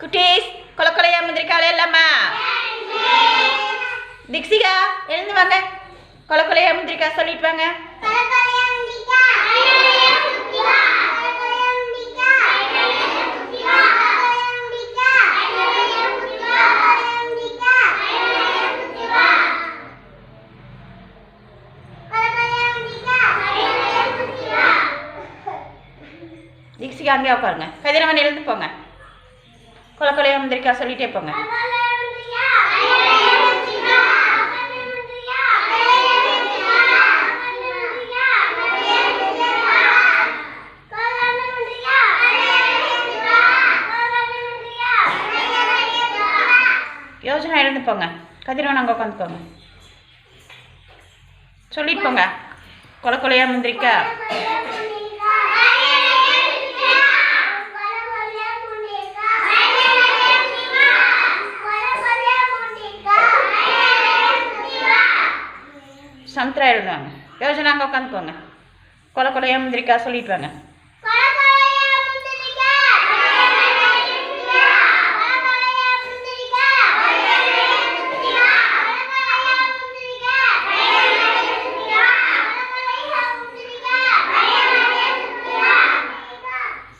குட்டீஸ் கொல கொலையா முந்திரிக்கால எல்லாமா திக்ஷிகா எழுந்து வாங்க கொல கொலையா முந்திரிக்கா சொல்லிட்டு வாங்க திக்ஷிகா அங்கேயே உட்காருங்க கதிரவன் எழுந்து போங்க கொல கொலையா முந்திரிக்கா சொல்லிட்டே போங்க யோஜனை எழுந்து போங்க. கதிரவன் அங்கே உட்காந்துக்கோங்க சொல்லிட்டு போங்க. கொல கொலையா முந்திரிக்கா? சமுத்திரா எழுதுவாங்க யோஜனா அங்கே உட்காந்துக்கோங்க. கொல கொலையா முந்திரிக்கா சொல்லிட்டு வாங்க.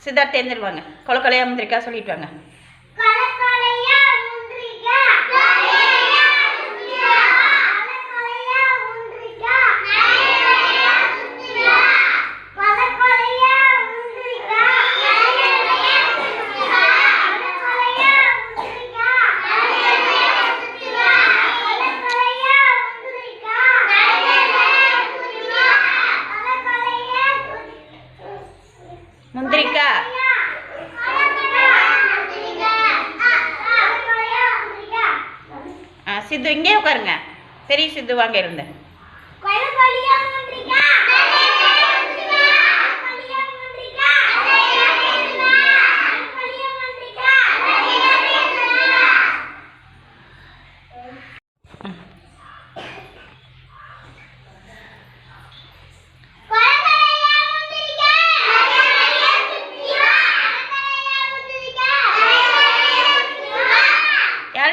சித்தார்த்த எழுந்துருவாங்க கொல கொலையா முந்திரிக்கா சொல்லிட்டு வாங்க. சித்து இங்கே உட்காருங்க. பெரிய சித்து வாங்க இருந்தேன்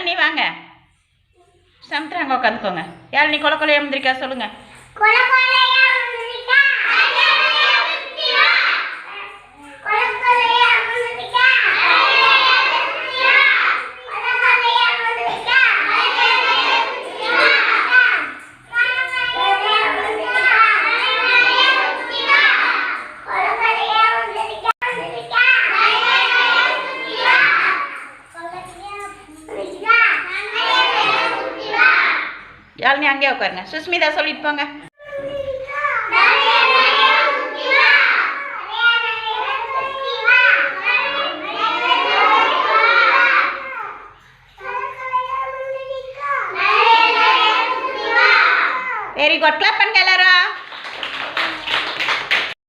யாழினி வாங்க. சமுத்திரம் உட்காந்துக்கோங்க உட்காந்துக்கோங்க யாழினி கொல கொலையா முந்திரிக்கா சொல்லுங்க. யாழினி அங்கேயே உட்காருங்க. சுஸ்மிதா சொல்லிட்டு போங்க. வெரி குட் கிளப் பண்ணுங்க எல்லாரும்.